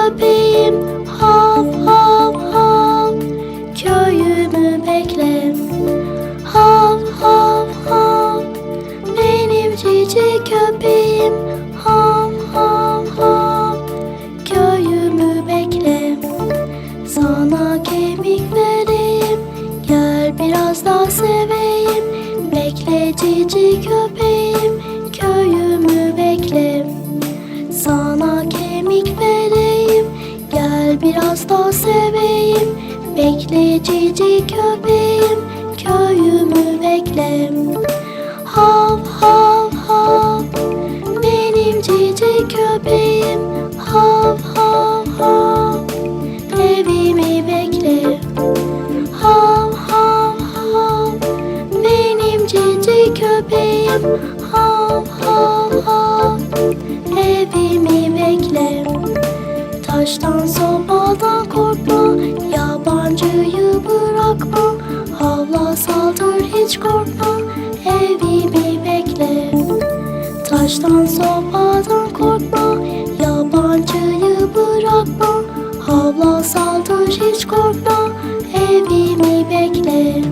köpeğim hav hav hav. Köyümü bekle. Hav hav hav. Benim cici köpeğim hav hav hav. Köyümü bekle. Sana kemik vereyim. Gel biraz daha seveyim. Bekle cici köpeğim. Köyümü bekle. Sana kemik vereyim biraz da seveyim Bekle cici köpeğim köyümü bekle Hav hav hav benim cici köpeğim. Hav hav hav evimi bekle Hav hav hav benim cici köpeğim. Hav hav hav evimi bekle Taştan sopadan korkma Yabancıyı bırakma. Havla saldır hiç korkma. Evimi bekle. Taştan sopadan korkma Yabancıyı bırakma. Havla saldır hiç korkma. Evimi bekle